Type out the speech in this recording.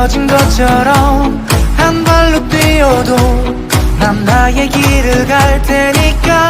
부러진 것처럼 한 발로 뛰어도 난 나의 길을 갈 테니까